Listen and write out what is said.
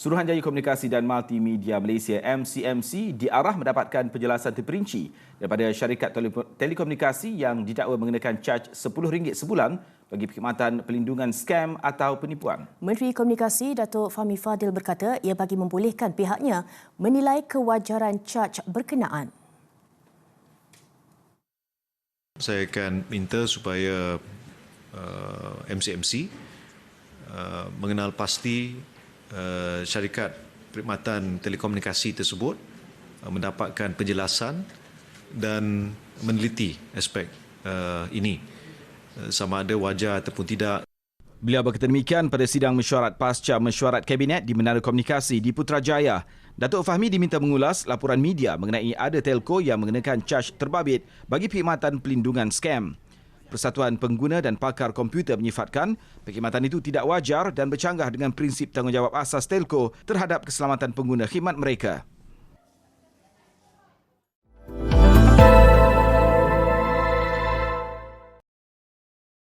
Suruhanjaya Komunikasi dan Multimedia Malaysia MCMC diarah mendapatkan penjelasan terperinci daripada syarikat telekomunikasi yang didakwa mengenakan caj RM10 sebulan bagi perkhidmatan pelindungan skam atau penipuan. Menteri Komunikasi Datuk Fahmi Fadil berkata ia bagi membolehkan pihaknya menilai kewajaran caj berkenaan. Saya akan minta supaya uh, MCMC uh, mengenal pasti uh, syarikat perkhidmatan telekomunikasi tersebut uh, mendapatkan penjelasan dan meneliti aspek uh, ini uh, sama ada wajar ataupun tidak. Beliau berkata demikian pada sidang mesyuarat pasca mesyuarat kabinet di Menara Komunikasi di Putrajaya. Datuk Fahmi diminta mengulas laporan media mengenai ada telco yang mengenakan caj terbabit bagi perkhidmatan pelindungan skam. Persatuan Pengguna dan Pakar Komputer menyifatkan perkhidmatan itu tidak wajar dan bercanggah dengan prinsip tanggungjawab asas telco terhadap keselamatan pengguna khidmat mereka.